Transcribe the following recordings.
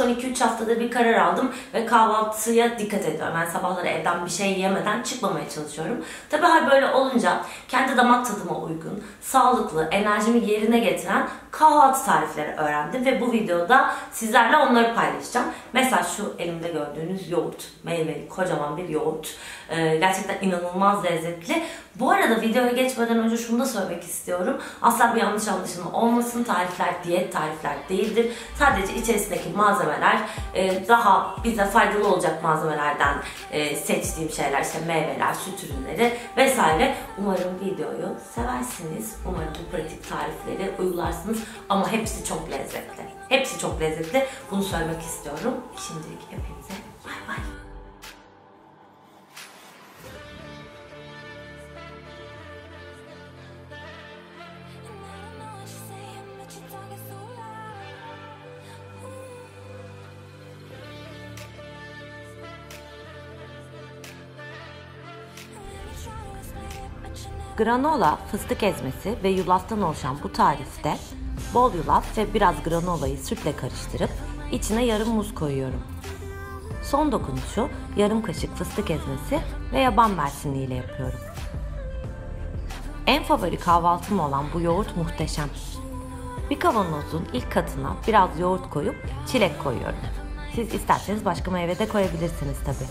son 2-3 haftada bir karar aldım ve kahvaltıya dikkat ediyorum. Yani sabahları evden bir şey yemeden çıkmamaya çalışıyorum. Tabii hal böyle olunca kendi damak tadıma uygun, sağlıklı, enerjimi yerine getiren kahvaltı tarifleri öğrendim ve bu videoda sizlerle onları paylaşacağım. Mesela şu elimde gördüğünüz yoğurt, meyveli kocaman bir yoğurt. Ee, gerçekten inanılmaz lezzetli. Bu arada videoya geçmeden önce şunu da söylemek istiyorum. Asla bir yanlış anlaşılma olmasın. Tarifler diyet tarifler değildir. Sadece içerisindeki malzemeler e, daha bize faydalı olacak malzemelerden e, seçtiğim şeyler işte meyveler, süt ürünleri vesaire. Umarım videoyu seversiniz. Umarım bu pratik tarifleri uygularsınız. Ama hepsi çok lezzetli. Hepsi çok lezzetli. Bunu söylemek istiyorum. Şimdilik hepinize bay bay. Granola, fıstık ezmesi ve yulaftan oluşan bu tarifte bol yulaf ve biraz granolayı sütle karıştırıp içine yarım muz koyuyorum. Son dokunuşu yarım kaşık fıstık ezmesi ve yaban mersini ile yapıyorum. En favori kahvaltım olan bu yoğurt muhteşem. Bir kavanozun ilk katına biraz yoğurt koyup çilek koyuyorum. Siz isterseniz başka meyve de koyabilirsiniz tabi.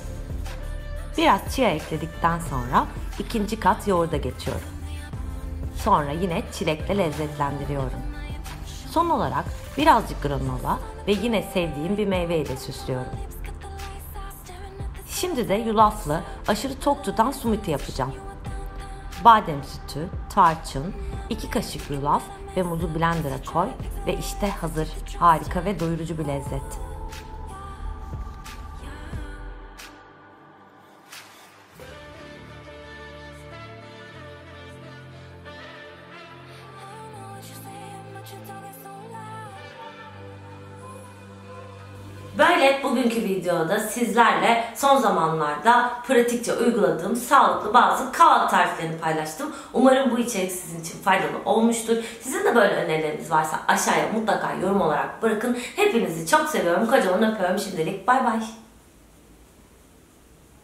Biraz chia ekledikten sonra ikinci kat yoğurda geçiyorum. Sonra yine çilekle lezzetlendiriyorum. Son olarak birazcık granola ve yine sevdiğim bir meyve ile süslüyorum. Şimdi de yulaflı, aşırı tok tutan smoothie yapacağım. Badem sütü, tarçın, 2 kaşık yulaf ve muzu blender'a koy ve işte hazır. Harika ve doyurucu bir lezzet. Böyle bugünkü videoda sizlerle son zamanlarda pratikçe uyguladığım sağlıklı bazı kahvaltı tariflerini paylaştım. Umarım bu içerik sizin için faydalı olmuştur. Sizin de böyle önerileriniz varsa aşağıya mutlaka yorum olarak bırakın. Hepinizi çok seviyorum. Kocaman öpüyorum şimdilik. Bay bay.